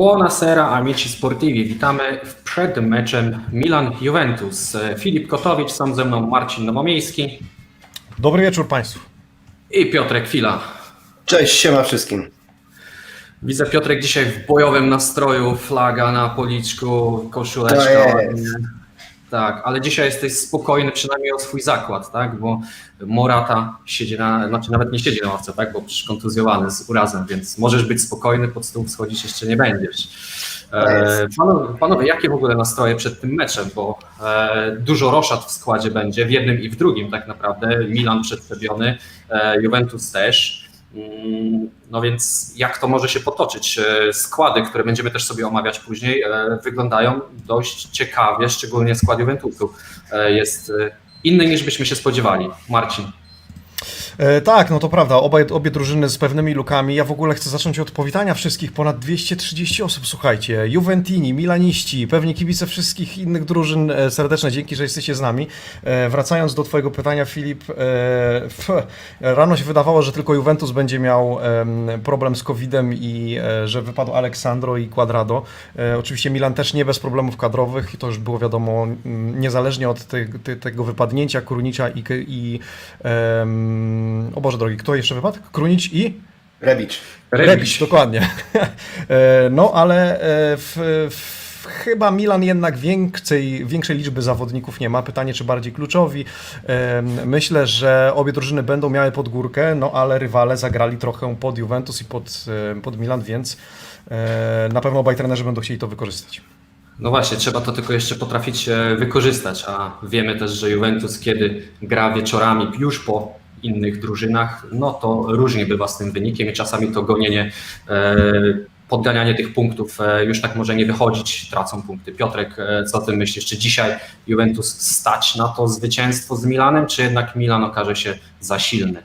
Buonasera amici sportivi, witamy w- przed meczem Milan-Juventus. Filip Kotowicz, sam ze mną Marcin Nowomiejski Dobry wieczór Państwu. i Piotrek Chwila. Cześć, siema wszystkim. Widzę Piotrek dzisiaj w bojowym nastroju, flaga na policzku, koszuleczka. Tak, ale dzisiaj jesteś spokojny przynajmniej o swój zakład, tak? Bo Morata siedzi na, znaczy nawet nie siedzi na ławce, tak? Bo przecież kontuzjowany z urazem, więc możesz być spokojny, pod stół schodzić jeszcze nie będziesz. E, panowie, panowie, jakie w ogóle nastroje przed tym meczem? Bo e, dużo roszad w składzie będzie, w jednym i w drugim tak naprawdę. Milan przedstawiony, e, Juventus też. No więc jak to może się potoczyć? E, Składy, które będziemy też sobie omawiać później, e, wyglądają dość ciekawie, szczególnie skład Juventusu e, jest inny niż byśmy się spodziewali. Marcin. E, tak, no to prawda, obie, obie drużyny z pewnymi lukami. Ja w ogóle chcę zacząć od powitania wszystkich, ponad 230 osób, słuchajcie. Juventini, Milaniści, pewnie kibice wszystkich innych drużyn, e, serdeczne dzięki, że jesteście z nami. E, wracając do twojego pytania, Filip, rano się wydawało, że tylko Juventus będzie miał em, problem z COVID-em i że wypadł Aleksandro i Quadrado. Oczywiście Milan też nie bez problemów kadrowych i to już było wiadomo, niezależnie od te, te, tego wypadnięcia Krunicza i, i o Boże drogi, kto jeszcze wypadł? Krunić i? Rebicz. Rebić, dokładnie. E, no ale e, w, w, chyba Milan jednak większej, większej liczby zawodników nie ma. Pytanie, czy bardziej kluczowi. E, Myślę, że obie drużyny będą miały pod górkę, no ale rywale zagrali trochę pod Juventus i pod, pod Milan, więc na pewno obaj trenerzy będą chcieli to wykorzystać. No właśnie, trzeba to tylko jeszcze potrafić wykorzystać, a wiemy też, że Juventus, kiedy gra wieczorami już po innych drużynach, no to różnie bywa z tym wynikiem i czasami to gonienie, e, podganianie tych punktów e, już tak może nie wychodzić, tracą punkty. Piotrek, e, co ty myślisz, czy dzisiaj Juventus stać na to zwycięstwo z Milanem, czy jednak Milan okaże się za silny?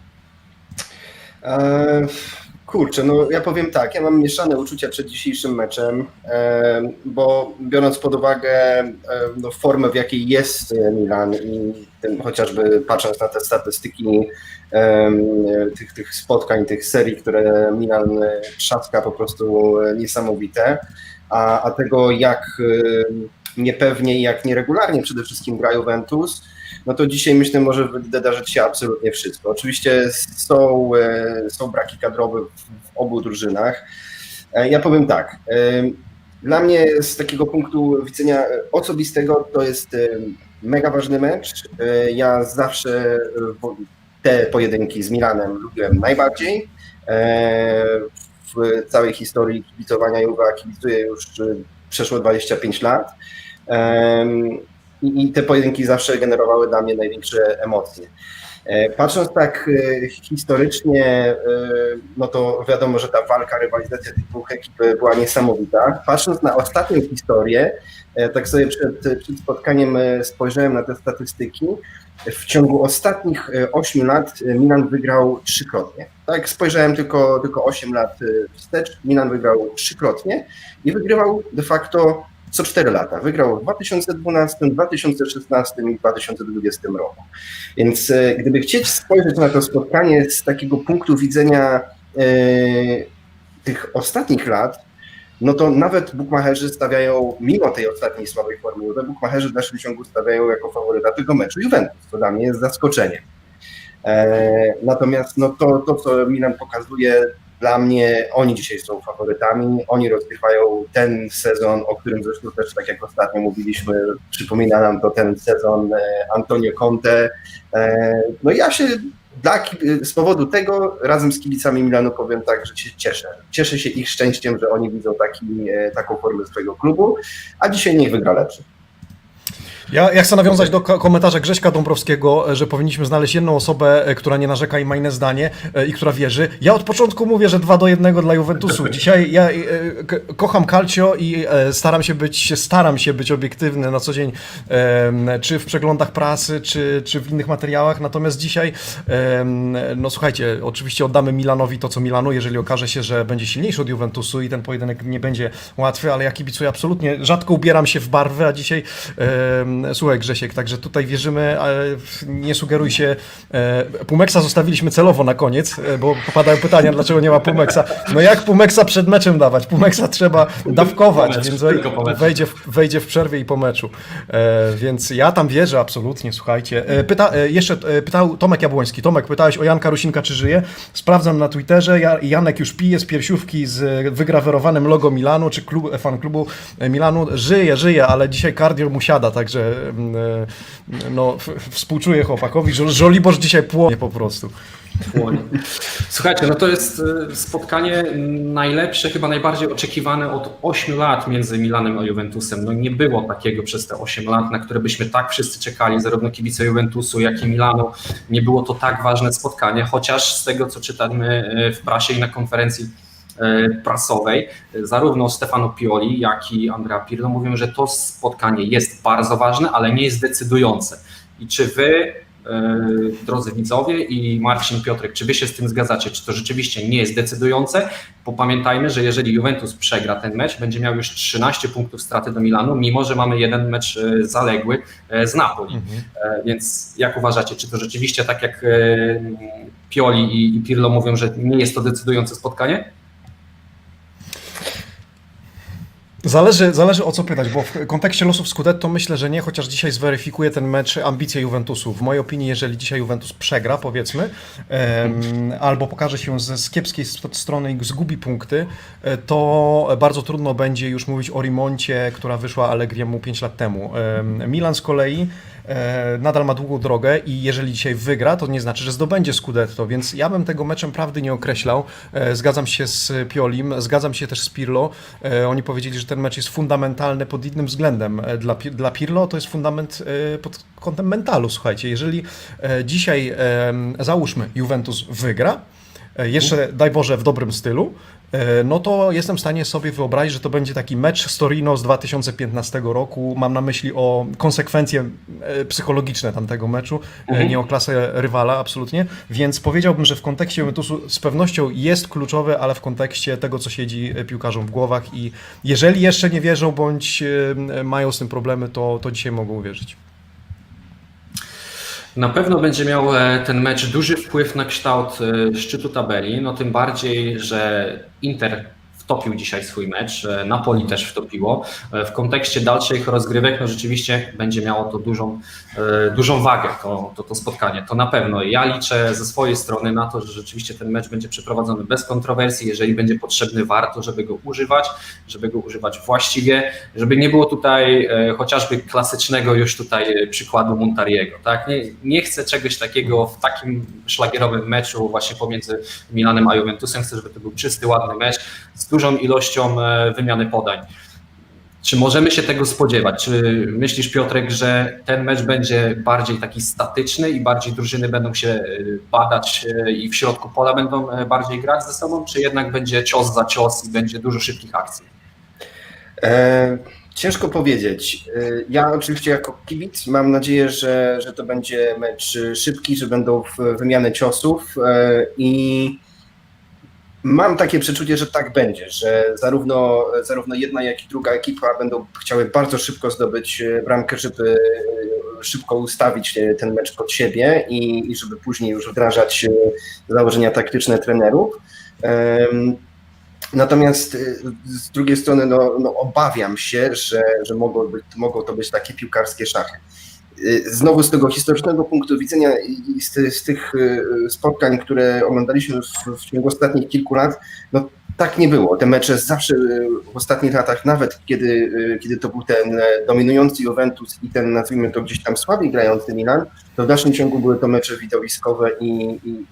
Kurczę, no ja powiem tak, ja mam mieszane uczucia przed dzisiejszym meczem, bo biorąc pod uwagę no, formę, w jakiej jest Milan i chociażby patrząc na te statystyki tych, tych spotkań, tych serii, które Milan trzaska po prostu niesamowite, a, a tego jak niepewnie i jak nieregularnie przede wszystkim gra Juventus, no to dzisiaj myślę może wydarzyć się absolutnie wszystko. Oczywiście są, e, są braki kadrowe w, obu drużynach. E, Ja powiem tak, dla mnie z takiego punktu widzenia osobistego to jest mega ważny mecz. E, Ja zawsze te pojedynki z Milanem lubiłem najbardziej. E, W całej historii kibicowania Juve a kibicuję już e, przeszło 25 lat. I te pojedynki zawsze generowały dla mnie największe emocje. E, Patrząc tak e, historycznie, e, no to wiadomo, że ta walka, rywalizacja tych dwóch ekip była niesamowita. Patrząc na ostatnią historię, tak sobie przed, przed spotkaniem spojrzałem na te statystyki. W ciągu ostatnich 8 lat Milan wygrał trzykrotnie. Tak, spojrzałem tylko, tylko 8 lat wstecz. Milan wygrał trzykrotnie i wygrywał de facto co 4 lata. Wygrał w 2012, 2016 i 2020 roku. Więc e, gdyby chcieć spojrzeć na to spotkanie z takiego punktu widzenia e, tych ostatnich lat, no to nawet bukmacherzy stawiają, mimo tej ostatniej słabej formy, Juve, bukmacherzy w dalszym ciągu stawiają jako faworyta tego meczu Juventus. To dla mnie jest zaskoczeniem. E, natomiast no to, to, co Milan pokazuje, dla mnie oni dzisiaj są faworytami. Oni rozgrywają ten sezon, o którym zresztą też tak jak ostatnio mówiliśmy, przypomina nam to ten sezon e, Antonio Conte. E, No ja się dla, z powodu tego razem z kibicami Milanu powiem tak, że się cieszę. Cieszę się ich szczęściem, że oni widzą taki, e, taką formę swojego klubu, a dzisiaj niech wygra lepszy. Ja, ja chcę nawiązać do ko- komentarza Grześka Dąbrowskiego, e, że powinniśmy znaleźć jedną osobę, e, która nie narzeka i ma inne zdanie e, i która wierzy. Ja od początku mówię, że 2 do 1 dla Juventusu. Dzisiaj ja kocham Calcio i staram się być, staram się być obiektywny na co dzień, czy w przeglądach prasy, czy, czy w innych materiałach. Natomiast dzisiaj, no słuchajcie, oczywiście oddamy Milanowi to, co Milanu, jeżeli okaże się, że będzie silniejszy od Juventusu i ten pojedynek nie będzie łatwy, ale ja kibicuję absolutnie, rzadko ubieram się w barwy, a dzisiaj Słuchaj Grzesiek, także tutaj wierzymy, ale nie sugeruj się. e, Pumeksa zostawiliśmy celowo na koniec, e, bo popadają pytania, dlaczego nie ma Pumeksa. No jak Pumeksa przed meczem dawać? Pumeksa trzeba dawkować, więc wejdzie w, wejdzie w przerwie i po meczu. E, Więc ja tam wierzę absolutnie, słuchajcie. Pyta, jeszcze pytał Tomek Jabłoński. Tomek, pytałeś o Janka Rusinka, czy żyje? Sprawdzam na Twitterze. Ja, Janek już pije z piersiówki z wygrawerowanym logo Milanu, czy klub, fan klubu Milanu. Żyje, żyje, ale dzisiaj kardio mu siada, także no, w- współczuję chłopakowi. Żo- Żoliborz dzisiaj płonie po prostu. Płonie. Słuchajcie, no to jest e, spotkanie najlepsze, chyba najbardziej oczekiwane od 8 lat między Milanem a Juventusem. No nie było takiego przez te 8 lat, na które byśmy tak wszyscy czekali, zarówno kibice Juventusu, jak i Milanu. Nie było to tak ważne spotkanie, chociaż z tego, co czytamy e, w prasie i na konferencji e, prasowej, e, zarówno Stefano Pioli, jak i Andrea Pirlo mówią, że to spotkanie jest bardzo ważne, ale nie jest decydujące. I czy wy e, drodzy widzowie i Marcin Piotrek, czy wy się z tym zgadzacie? Czy to rzeczywiście nie jest decydujące? Bo pamiętajmy, że jeżeli Juventus przegra ten mecz, będzie miał już 13 punktów straty do Milanu, mimo że mamy jeden mecz e, zaległy z Napoli. E, Więc jak uważacie, czy to rzeczywiście tak jak Pioli i Pirlo mówią, że nie jest to decydujące spotkanie? Zależy, zależy o co pytać, bo w kontekście losów Scudetto myślę, że nie, chociaż dzisiaj zweryfikuje ten mecz ambicje Juventusu. W mojej opinii, jeżeli dzisiaj Juventus przegra, powiedzmy, albo pokaże się z, z kiepskiej st- strony i zgubi punkty, e, to bardzo trudno będzie już mówić o Rimoncie, która wyszła Allegriemu 5 lat temu. Em, Milan z kolei nadal ma długą drogę i jeżeli dzisiaj wygra, to nie znaczy, że zdobędzie Scudetto, więc ja bym tego meczem prawdy nie określał. E, Zgadzam się z Piolim, zgadzam się też z Pirlo. E, Oni powiedzieli, że ten mecz jest fundamentalny pod innym względem. E, Dla, dla Pirlo to jest fundament e, pod kątem mentalu, słuchajcie. Jeżeli e, dzisiaj, e, załóżmy, Juventus wygra, e, jeszcze daj Boże w dobrym stylu, e, no to jestem w stanie sobie wyobrazić, że to będzie taki mecz z Torino z 2015 roku. Mam na myśli o konsekwencje e, psychologiczne tamtego meczu, e, Mhm. nie o klasę rywala, absolutnie. Więc powiedziałbym, że w kontekście Juventusu z pewnością jest kluczowy, ale w kontekście tego, co siedzi e, piłkarzom w głowach i jeżeli jeszcze nie wierzą bądź e, mają z tym problemy, to, to dzisiaj mogą uwierzyć. Na pewno będzie miał e, ten mecz duży wpływ na kształt e, szczytu tabeli, no tym bardziej, że Inter wtopił dzisiaj swój mecz, e, Napoli też wtopiło. E, W kontekście dalszych rozgrywek no rzeczywiście będzie miało to dużą, e, dużą wagę, to, to, to spotkanie, to na pewno. Ja liczę ze swojej strony na to, że rzeczywiście ten mecz będzie przeprowadzony bez kontrowersji, jeżeli będzie potrzebny, warto, żeby go używać, żeby go używać właściwie, żeby nie było tutaj chociażby klasycznego już tutaj przykładu Montariego. Tak? Nie, nie chcę czegoś takiego w takim szlagierowym meczu właśnie pomiędzy Milanem a Juventusem. Chcę, żeby to był czysty, ładny mecz z dużą ilością e, wymiany podań. Czy możemy się tego spodziewać? Czy myślisz, Piotrek, że ten mecz będzie bardziej taki statyczny i bardziej drużyny będą się e, badać e, i w środku pola będą bardziej grać ze sobą, czy jednak będzie cios za cios i będzie dużo szybkich akcji? E, ciężko powiedzieć. Ja oczywiście jako kibic mam nadzieję, że, że to będzie mecz szybki, że będą wymiany ciosów i mam takie przeczucie, że tak będzie, że zarówno, zarówno jedna, jak i druga ekipa będą chciały bardzo szybko zdobyć e, bramkę, żeby e, szybko ustawić e, ten mecz pod siebie i, i żeby później już wdrażać założenia taktyczne trenerów. Natomiast z drugiej strony no, no obawiam się, że, że mogą, być, mogą to być takie piłkarskie szachy. Y, Znowu z tego historycznego punktu widzenia i z, z tych y, spotkań, które oglądaliśmy w, w ciągu ostatnich kilku lat, no tak nie było. Te mecze zawsze w ostatnich latach, nawet kiedy, y, kiedy to był ten e, dominujący Juventus i ten, nazwijmy to gdzieś tam słabiej grający Milan, to w dalszym ciągu były to mecze widowiskowe i, i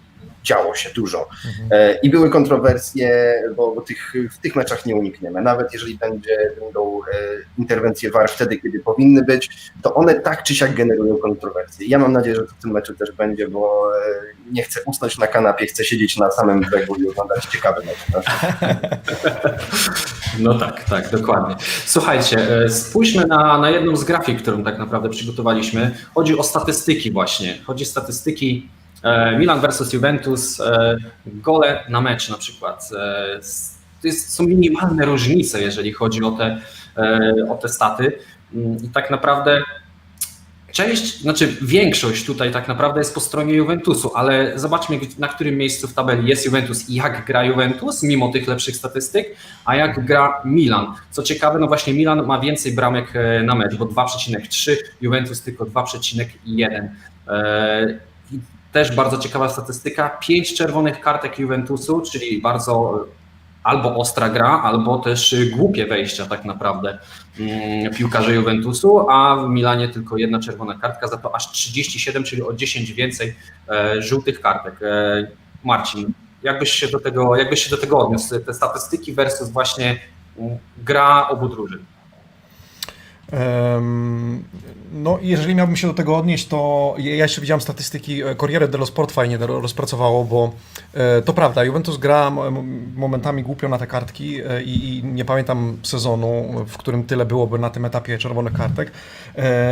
działo się dużo. E, I były kontrowersje, bo, bo tych, w tych meczach nie unikniemy. Nawet jeżeli będzie, będą e, interwencje VAR wtedy, kiedy powinny być, to one tak czy siak generują kontrowersje. Ja mam nadzieję, że to w tym meczu też będzie, bo e, nie chcę usnąć na kanapie, chcę siedzieć na samym brzegu i oglądać ciekawy mecz. No tak, tak, dokładnie. Słuchajcie, spójrzmy na, na jedną z grafik, którą tak naprawdę przygotowaliśmy. Chodzi o statystyki właśnie. Chodzi o statystyki Milan versus Juventus, e, gole na mecz na przykład. E, To są minimalne różnice, jeżeli chodzi o te, e, o te staty. Mm, I tak naprawdę Część, znaczy większość tutaj tak naprawdę jest po stronie Juventusu, ale zobaczmy na którym miejscu w tabeli jest Juventus i jak gra Juventus, mimo tych lepszych statystyk, a jak gra Milan. Co ciekawe, no właśnie Milan ma więcej bramek e, na mecz, bo 2,3, Juventus tylko 2,1. E, Też bardzo ciekawa statystyka, 5 czerwonych kartek Juventusu, czyli bardzo albo ostra gra, albo też głupie wejścia tak naprawdę mm, piłkarze Juventusu, a w Milanie tylko jedna czerwona kartka, za to aż 37, czyli o 10 więcej e, żółtych kartek. E, Marcin, jakbyś się do tego, jakbyś się do tego odniósł? Te statystyki versus właśnie mm, gra obu drużyn. No, jeżeli miałbym się do tego odnieść, to ja jeszcze widziałem statystyki e, Corriere dello Sport fajnie ro- rozpracowało, bo e, to prawda, Juventus gra momentami głupio na te kartki e, i, i nie pamiętam sezonu, w którym tyle byłoby na tym etapie czerwonych kartek.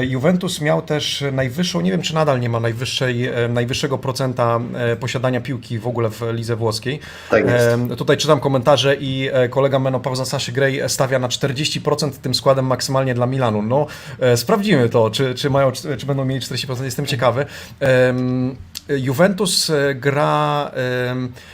Juventus miał też najwyższą, nie wiem czy nadal nie ma najwyższej, najwyższego procenta posiadania piłki w ogóle w lidze włoskiej. Tak Tutaj czytam komentarze i kolega menopauza Saszy Gray stawia na 40% tym składem maksymalnie dla Milanu. No, e, sprawdzimy to, czy, czy, mają, czy będą mieli 40%, jestem ciekawy. Em, Juventus e, gra.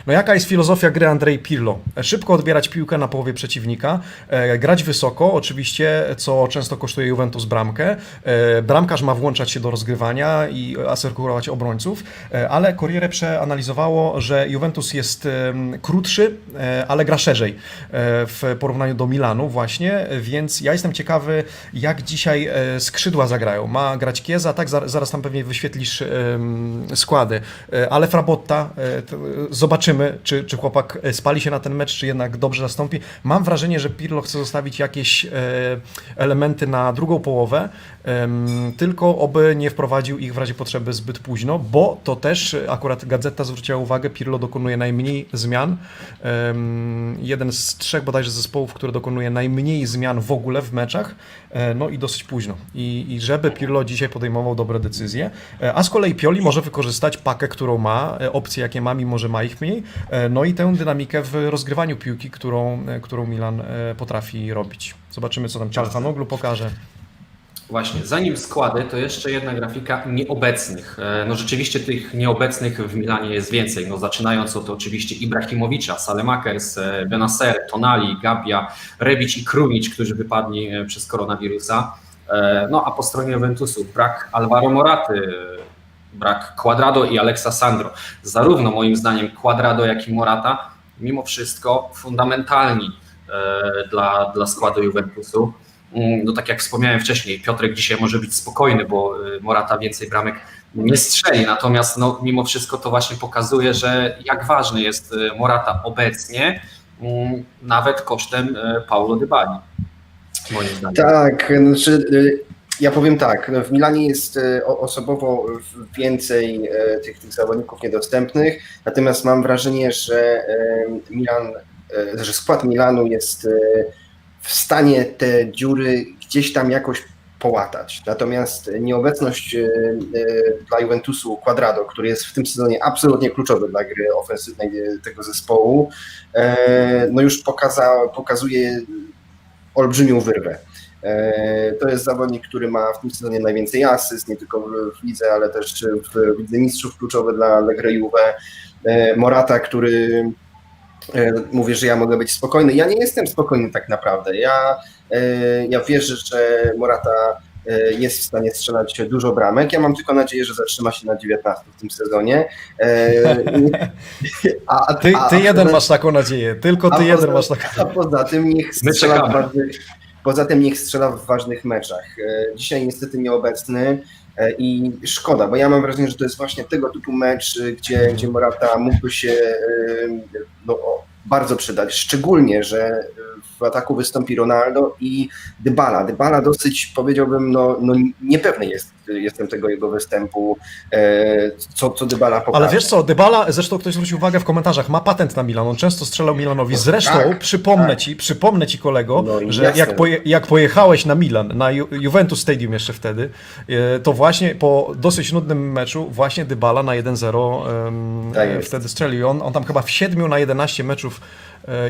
No, jaka jest filozofia gry Andrzej Pirlo? Szybko odbierać piłkę na połowie przeciwnika, e, grać wysoko, oczywiście, co często kosztuje Juventus bramkę. E, Bramkarz ma włączać się do rozgrywania i asekurować obrońców, ale Corriere przeanalizowało, że Juventus jest krótszy, ale gra szerzej w porównaniu do Milanu właśnie, więc ja jestem ciekawy, jak dzisiaj skrzydła zagrają. Ma grać Kieza, tak, Zar- zaraz tam pewnie wyświetlisz em, E, ale Frabotta, e, e, zobaczymy, czy, czy chłopak spali się na ten mecz, czy jednak dobrze zastąpi. Mam wrażenie, że Pirlo chce zostawić jakieś elementy na drugą połowę, tylko oby nie wprowadził ich w razie potrzeby zbyt późno, bo to też akurat Gazeta zwróciła uwagę, Pirlo dokonuje najmniej zmian. Jeden z trzech bodajże zespołów, który dokonuje najmniej zmian w ogóle w meczach, no i dosyć późno. I, i żeby Pirlo dzisiaj podejmował dobre decyzje, a z kolei Pioli może wykorzystać pakę, którą ma, e, opcje jakie ma, mimo że ma ich mniej, e, no i tę dynamikę w rozgrywaniu piłki, którą, e, którą Milan potrafi robić. Zobaczymy, co tam Cialhanoglu pokaże. Właśnie, zanim składy, to jeszcze jedna grafika nieobecnych. No rzeczywiście tych nieobecnych w Milanie jest więcej, no zaczynając od oczywiście Ibrahimowicza, Salemakers, Benacer, Tonali, Gabia, Rebic i Krunic, którzy wypadli przez koronawirusa. No a po stronie Juventusu brak Alvaro Moraty, brak Quadrado i Alexa Sandro. Zarówno moim zdaniem Quadrado, jak i Morata, mimo wszystko fundamentalni e, dla, dla składu Juventusu. Mm, No tak jak wspomniałem wcześniej, Piotrek dzisiaj może być spokojny, bo y, Morata więcej bramek nie strzeli. Natomiast no, mimo wszystko to właśnie pokazuje, że jak ważny jest y, Morata obecnie, mm, nawet kosztem Paulo Dybali. Tak, znaczy, ja powiem tak, w Milanie jest o- osobowo więcej y, tych, tych zawodników niedostępnych, natomiast mam wrażenie, że y, Milan, że skład Milanu jest w stanie te dziury gdzieś tam jakoś połatać. Natomiast nieobecność dla Juventusu Quadrado, który jest w tym sezonie absolutnie kluczowy dla gry ofensywnej tego zespołu, no już pokaza, pokazuje olbrzymią wyrwę. E, To jest zawodnik, który ma w tym sezonie najwięcej asyst, nie tylko w- lidze, ale też w Lidze Mistrzów kluczowy dla dla. E, Morata, który e, mówi, że ja mogę być spokojny. Ja nie jestem spokojny tak naprawdę. Ja, ja wierzę, że Morata jest w stanie strzelać dużo bramek. Ja mam tylko nadzieję, że zatrzyma się na 19 w tym sezonie. E, A, a, Ty, ty a jeden masz taką nadzieję, tylko ty jeden poza- masz taką a poza tym niech My strzela ważnych, poza tym niech strzela w ważnych meczach. E, Dzisiaj niestety nieobecny e, i szkoda, bo ja mam wrażenie, że to jest właśnie tego typu mecz, e, gdzie, gdzie Morata mógłby się no, bardzo przydać. Szczególnie, że ataku wystąpi Ronaldo i Dybala. Dybala dosyć powiedziałbym, no, no niepewny jest, jestem tego jego występu, e, co, co Dybala pokaże. Ale wiesz co, Dybala, zresztą ktoś zwrócił uwagę w komentarzach, ma patent na Milan, on często strzelał Milanowi. Zresztą tak, przypomnę tak. ci, przypomnę ci kolego, No że jasne. jak, poje, jak pojechałeś na Milan, na Ju, Juventus Stadium jeszcze wtedy, e, to właśnie po dosyć nudnym meczu właśnie Dybala na 1-0 em, Tak wtedy strzelił. On, on tam chyba w 7 na 11 meczów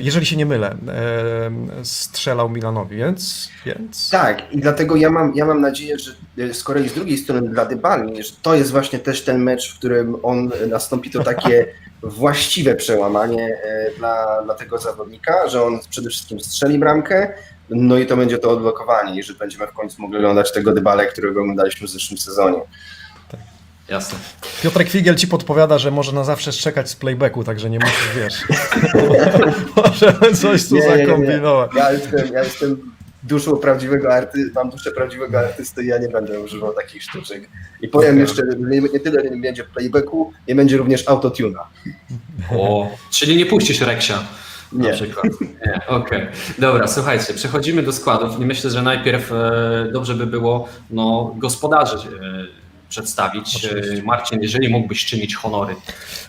jeżeli się nie mylę, e, strzelał Milanowi, więc... więc... Tak, i dlatego ja mam, ja mam nadzieję, że e, z kolei z drugiej strony dla Dybali, że to jest właśnie też ten mecz, w którym on e, nastąpi to takie właściwe przełamanie e, dla, dla tego zawodnika, że on przede wszystkim strzeli bramkę, no i to będzie to odblokowanie, i że będziemy w końcu mogli oglądać tego Dybale, którego oglądaliśmy w zeszłym sezonie. Jasne. Piotrek Figiel ci podpowiada, że może na zawsze szczekać z playbacku, także nie musisz, wiesz. Możemy coś tu Nie, nie, nie, nie. zakombinować. Ja jestem, ja jestem duszą prawdziwego artysty, mam duszę prawdziwego artysty i ja nie będę używał takich sztuczek. I powiem jeszcze, nie, nie tyle nie będzie playbacku, nie będzie również autotuna. O, czyli nie puścisz Reksia. Na Nie. przykład. Nie, okej. Dobra, słuchajcie, przechodzimy do składów i myślę, że najpierw e, dobrze by było no, gospodarzy e, przedstawić. Oczywiście. E, Marcin, jeżeli mógłbyś czynić honory.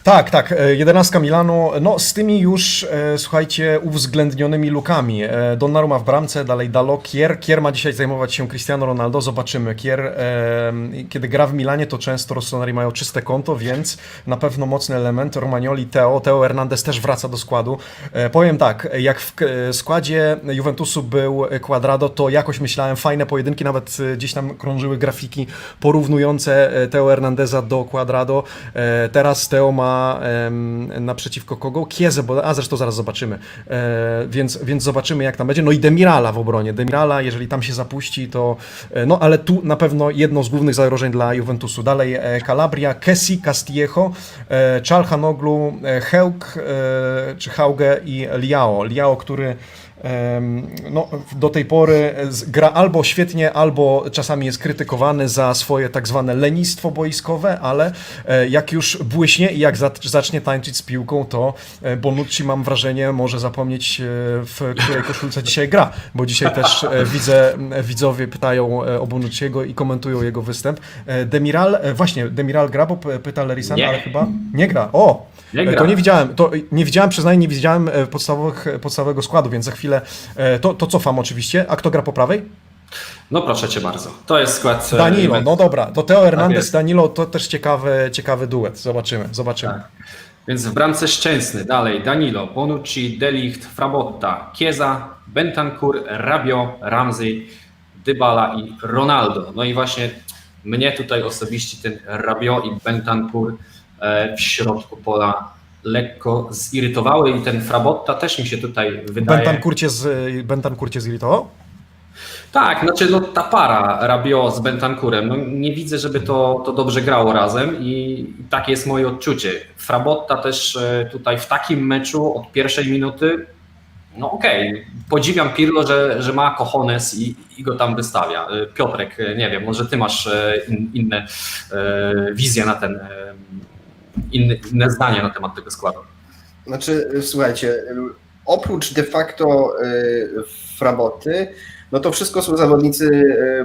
Tak, tak, e, 11 Milanu, no z tymi już, e, słuchajcie, uwzględnionymi lukami. E, Donnarumma w bramce, dalej Dalo, Kier. Kier ma dzisiaj zajmować się Cristiano Ronaldo, zobaczymy. Kier, e, kiedy gra w Milanie, to często Rossoneri mają czyste konto, więc na pewno mocny element. Romagnoli, Teo, Teo Hernandez też wraca do składu. E, powiem tak, jak w składzie Juventusu był Quadrado, to jakoś myślałem, fajne pojedynki, nawet e, gdzieś tam krążyły grafiki porównujące Teo Hernandeza do Quadrado. E, Teraz Teo ma naprzeciwko kogo? Kiezę, bo, a zresztą zaraz zobaczymy. E, Więc, więc zobaczymy jak tam będzie. No i Demirala w obronie. Demirala, jeżeli tam się zapuści, to e, no ale tu na pewno jedno z głównych zagrożeń dla Juventusu. Dalej Calabria, Kessi, Castillejo, Czalhanoglu, Hełk, czy Hauge i Liao. Liao, który no, do tej pory z- gra albo świetnie, albo czasami jest krytykowany za swoje tak zwane lenistwo boiskowe, ale e, jak już błyśnie i jak zac- zacznie tańczyć z piłką, to e, Bonucci mam wrażenie może zapomnieć e, w której koszulce dzisiaj gra, bo dzisiaj też e, widzę, widzowie pytają e, o Bonucciego i komentują jego występ. E, Demiral, e, właśnie, Demiral gra, bo pyta Lerisan, ale chyba nie gra. O! Nie E, gra. To nie widziałem, to nie widziałem, przyznaję, nie widziałem e, podstawowych, podstawowego składu, więc za chwilę e, to, to cofam oczywiście. A kto gra po prawej? No proszę cię bardzo. To jest skład. e, Danilo, no dobra. To Teo Hernandez, jest. Danilo to też ciekawy, ciekawy duet. Zobaczymy, zobaczymy. Tak. Więc w bramce Szczęsny, dalej Danilo, Bonucci, Delicht, Frabotta, Chiesa, Bentancur, Rabiot, Ramsey, Dybala i Ronaldo. No i właśnie mnie tutaj osobiście ten Rabiot i Bentancur e, w środku pola lekko zirytowały i ten Frabotta też mi się tutaj wydaje... Bentancur cię, z, Bentancur cię zirytował? Tak, znaczy no, ta para Rabiot z Bentancurem, no, nie widzę, żeby to, to dobrze grało razem i takie jest moje odczucie. Frabotta też e, tutaj w takim meczu od pierwszej minuty, no okej, podziwiam Pirlo, że, że ma cojones i, i go tam wystawia. E, Piotrek, e, nie wiem, może ty masz e, in, inne e, wizje na ten, e, inne, inne zdanie na temat tego składu. Znaczy, słuchajcie, oprócz de facto y, Fraboty, no to wszystko są zawodnicy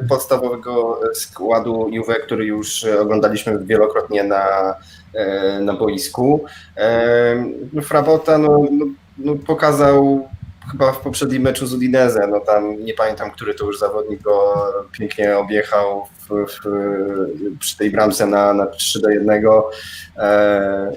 y, podstawowego składu Juve, który już oglądaliśmy wielokrotnie na, y, na boisku. Frabota no, no, no pokazał chyba w poprzednim meczu z Udinese, no tam nie pamiętam, który to już zawodnik go pięknie objechał w, w, przy tej bramce na, na 3 do 1. E,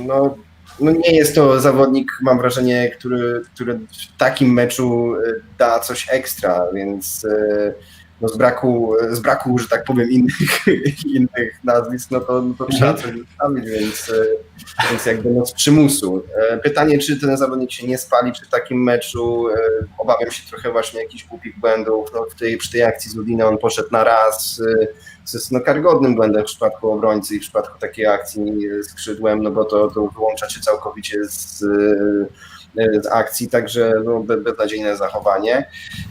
no, no nie jest to zawodnik, mam wrażenie, który, który w takim meczu da coś ekstra, więc e, no z, braku, z braku, że tak powiem, innych, innych nazwisk, no to, no to trzeba coś zostawić, więc, e, więc jakby no z przymusu. E, Pytanie, czy ten zawodnik się nie spali przy takim meczu, e, obawiam się trochę właśnie jakichś głupich błędów, no w tej, przy tej akcji z Udine on poszedł na raz, e, z no, karygodnym błędem w przypadku obrońcy i w przypadku takiej akcji skrzydłem, no bo to, to wyłącza się całkowicie z, z akcji, także no, be- beznadziejne zachowanie.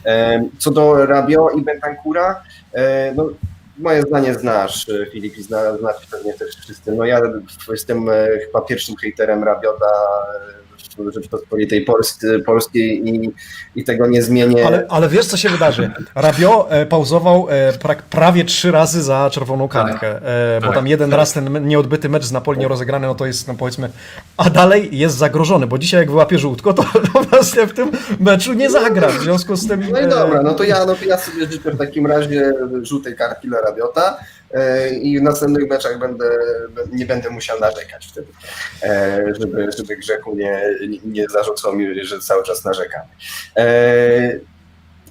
E, Co do Rabio i Bentancura, e, no, moje zdanie znasz, e, Filip, i zna, znacie pewnie też wszyscy. No ja jestem e, chyba pierwszym hejterem Rabiota e, Rzeczpospolitej Polscy- Polskiej i, i tego nie zmienię. Ale, ale wiesz, co się wydarzy? Rabio e, pauzował e, pra, prawie trzy razy za czerwoną kartkę, e, bo Tak, tam jeden tak. raz ten nieodbyty mecz z Napoli nierozegrany, no to jest, no powiedzmy, a dalej jest zagrożony, bo dzisiaj jak wyłapie żółtko, to, to w następnym meczu nie zagra, w związku z tym... No i dobra, no to ja, no to ja sobie życzę w takim razie żółtej kartki dla Rabiota. E, i w następnych meczach będę, nie będę musiał narzekać wtedy, e, żeby, żeby Grzechu nie, nie zarzucał mi, że cały czas narzekam.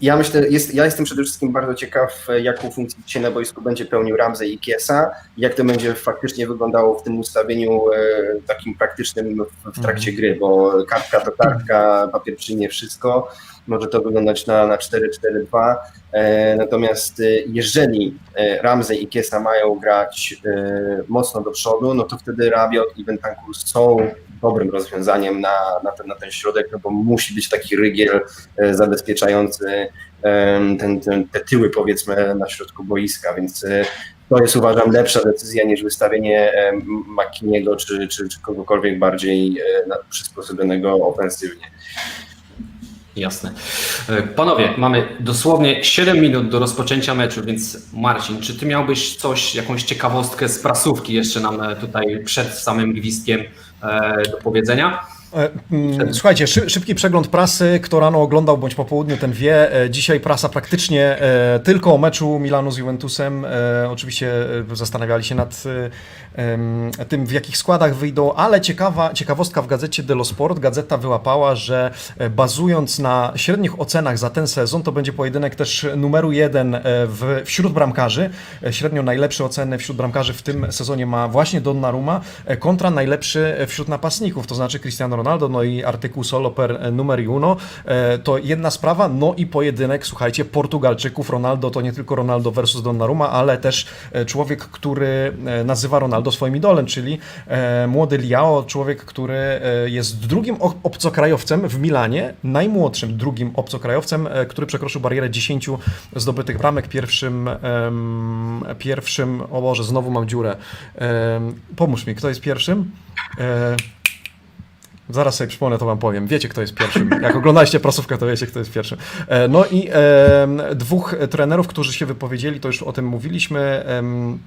Ja myślę, jest, ja jestem przede wszystkim bardzo ciekaw, jaką funkcję dzisiaj na boisku będzie pełnił Ramsey i Kiesa, jak to będzie faktycznie wyglądało w tym ustawieniu e, takim praktycznym w, w trakcie gry, bo kartka to kartka, papier przyjmie wszystko, może to wyglądać na, na 4-4-2, e, natomiast e, jeżeli Ramsey i Kiesa mają grać mocno do przodu, no to wtedy Rabiot i Bentancur są dobrym rozwiązaniem na, na, ten, na ten środek, no bo musi być taki rygiel e, zabezpieczający ten, ten, te tyły powiedzmy na środku boiska, więc e, to jest uważam lepsza decyzja niż wystawienie em, Makiniego czy, czy, czy kogokolwiek bardziej e, przysposobionego ofensywnie. Jasne. E, Panowie, mamy dosłownie 7 minut do rozpoczęcia meczu, więc Marcin, czy ty miałbyś coś, jakąś ciekawostkę z prasówki jeszcze nam e, tutaj przed samym gwizdkiem e, do powiedzenia? E, mm, Słuchajcie, szy, szybki przegląd prasy. Kto rano oglądał bądź po południu, ten wie. E, Dzisiaj prasa praktycznie e, tylko o meczu Milanu z Juventusem. Oczywiście zastanawiali się nad tym, w jakich składach wyjdą, ale ciekawa, ciekawostka w gazecie Dello Sport. Gazeta wyłapała, że bazując na średnich ocenach za ten sezon, to będzie pojedynek też numeru jeden w, wśród bramkarzy. Średnio najlepsze oceny wśród bramkarzy w tym sezonie ma właśnie Donnarumma kontra najlepszy wśród napastników, to znaczy Cristiano Ronaldo, no i artykuł solo per e, numer uno. E, To jedna sprawa, no i pojedynek, słuchajcie, Portugalczyków. Ronaldo to nie tylko Ronaldo versus Donnarumma, ale też e, człowiek, który nazywa Ronaldo swoim idolem, czyli młody Liao, człowiek, który jest drugim obcokrajowcem w Milanie, najmłodszym drugim obcokrajowcem, który przekroczył barierę 10 zdobytych bramek. Pierwszym, pierwszym, o Boże, znowu mam dziurę. Pomóż mi, kto jest pierwszym? E, Zaraz sobie przypomnę, to wam powiem. Wiecie, kto jest pierwszym. Jak oglądaliście prasówkę, to wiecie, kto jest pierwszym. E, No i em, dwóch trenerów, którzy się wypowiedzieli, to już o tym mówiliśmy. Em,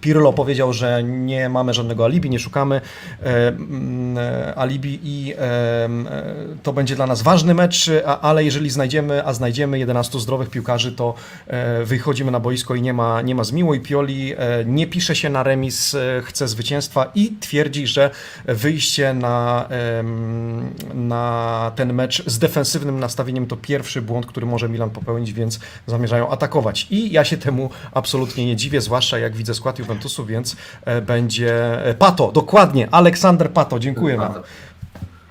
Pirlo powiedział, że nie mamy żadnego alibi, nie szukamy e, mm, e, alibi i em, e, to będzie dla nas ważny mecz, a, ale jeżeli znajdziemy, a znajdziemy 11 zdrowych piłkarzy, to e, wychodzimy na boisko i nie ma, nie ma zmiłu i Pioli e, nie pisze się na remis, e, chce zwycięstwa i twierdzi, że wyjście na, em, na ten mecz z defensywnym nastawieniem to pierwszy błąd, który może Milan popełnić, więc zamierzają atakować. I ja się temu absolutnie nie dziwię, zwłaszcza jak widzę skład Juventusu, więc e, będzie e, Pato, dokładnie, Aleksander Pato, dziękuję wam.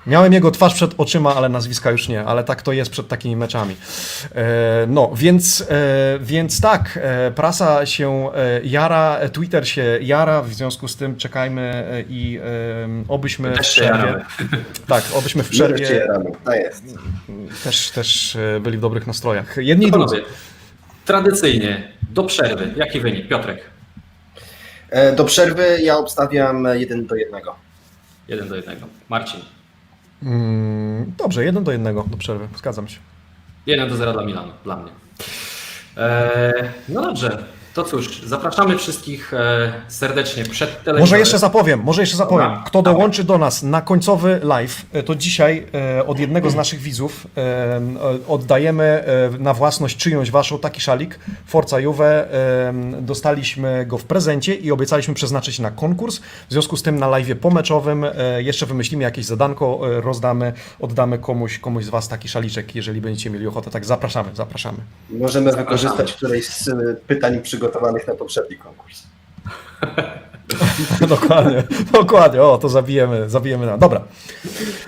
Miałem jego twarz przed oczyma, ale nazwiska już nie, ale tak to jest przed takimi meczami. E, no, więc, więc tak, prasa się jara, Twitter się jara, w związku z tym czekajmy i obyśmy w Też się przerwie, tak, obyśmy w przerwie to jest. też, też byli w dobrych nastrojach. Jedni i drudzy. tradycyjnie, do przerwy, jaki wynik? Piotrek, Do przerwy ja obstawiam 1 do 1. jeden do jednego. Marcin, Mm, dobrze, jeden do jednego do przerwy, zgadzam się. 1 do 0 dla Milanu, dla mnie. E, no dobrze, to cóż, zapraszamy wszystkich e, serdecznie przed telewizorem. Może jeszcze zapowiem, może jeszcze zapowiem. Kto dołączy do nas na końcowy live, e, to dzisiaj e, od jednego z naszych widzów oddajemy na własność czyjąś waszą taki szalik Forza Juve. Dostaliśmy go w prezencie i obiecaliśmy przeznaczyć na konkurs. W związku z tym na live pomeczowym jeszcze wymyślimy jakieś zadanko, rozdamy, oddamy komuś, komuś z was taki szaliczek, jeżeli będziecie mieli ochotę. Tak, zapraszamy, zapraszamy. Możemy Zapraszamy. wykorzystać któreś z pytań przygotowanych na poprzedni konkurs. dokładnie, dokładnie. O, to zabijemy, zabijemy na. Dobra.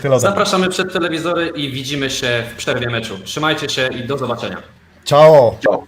Tyle. Zapraszamy przed telewizory i widzimy się w przerwie meczu. Trzymajcie się i do zobaczenia. Ciao! Ciao.